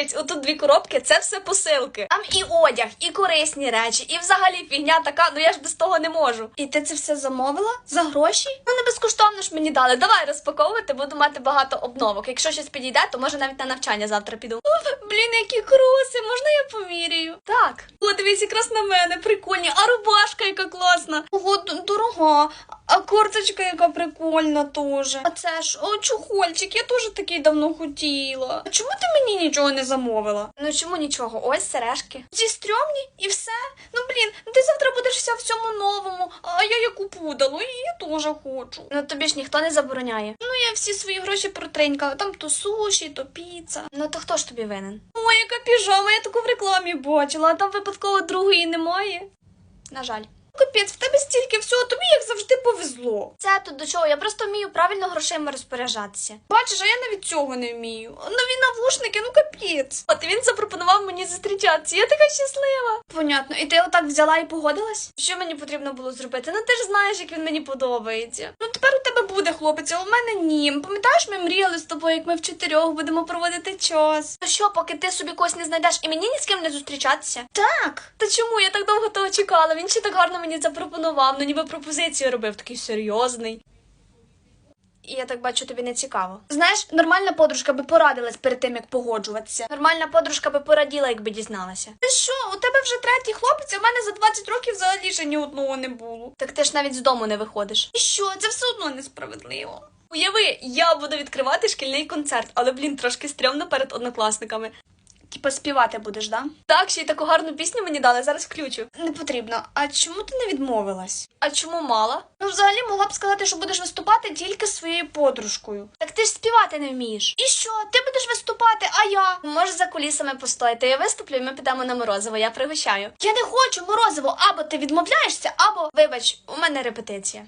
Дивись, отут дві коробки, це все посилки. Там і одяг, і корисні речі, і взагалі фігня така, ну я ж без того не можу. І ти це все замовила? За гроші? Ну не безкоштовно ж мені дали. Давай розпаковувати, буду мати багато обновок. Якщо щось підійде, то може навіть на навчання завтра піду. Ух, блін, які кроси, можна я поміряю? Так. О, дивись, якраз на мене, прикольні. А рубашка яка класна. Ого, дорога. А курточка яка прикольна теж. А це ж о, чухольчик, я теж такий давно хотіла. А чому ти мені нічого не замовила? Ну чому нічого? Ось сережки. Ці стрьомні і все. Ну блін, ну ти завтра будеш вся в цьому новому, а я яку пудалу, і я теж хочу. Ну тобі ж ніхто не забороняє. Ну я всі свої гроші протринькала. Там то суші, то піца. Ну то хто ж тобі винен? Ой, яка піжама, я таку в рекламі бачила, а там випадково другої немає. На жаль. Капець, в тебе стільки всього, тобі як завжди повезло. Це тут до чого? Я просто вмію правильно грошима розпоряджатися. Бачиш, а я навіть цього не вмію. Нові навушники, ну капець. От він запропонував мені зустрічатися. Я така щаслива. Понятно, і ти отак взяла і погодилась? Що мені потрібно було зробити? Ну ти ж знаєш, як він мені подобається. Ну тепер у тебе буде хлопець, а у мене ні. Пам'ятаєш, ми мріяли з тобою, як ми в чотирьох будемо проводити час. То що, поки ти собі когось не знайдеш і мені ні з ким не зустрічатися? Так. Та чому я так довго того чекала? Він ще так гарно мені запропонував, ну ніби пропозицію робив, такий серйозний. І я так бачу, тобі не цікаво. Знаєш, нормальна подружка би порадилась перед тим, як погоджуватися. Нормальна подружка би пораділа, якби дізналася. Ти що, у тебе вже третій хлопець, а в мене за 20 років взагалі ще ні одного не було. Так ти ж навіть з дому не виходиш. І що, це все одно несправедливо. Уяви, я буду відкривати шкільний концерт, але блін, трошки стрьомно перед однокласниками. Типа співати будеш, да? Так, ще й таку гарну пісню мені дали, зараз включу. Не потрібно. А чому ти не відмовилась? А чому мала? Ну, взагалі могла б сказати, що будеш виступати тільки з своєю подружкою. Так ти ж співати не вмієш. І що? Ти будеш виступати, а я? Може, за кулісами постояти. Я виступлю, і ми підемо на морозиво. Я пригощаю. Я не хочу морозиво. Або ти відмовляєшся, або вибач, у мене репетиція.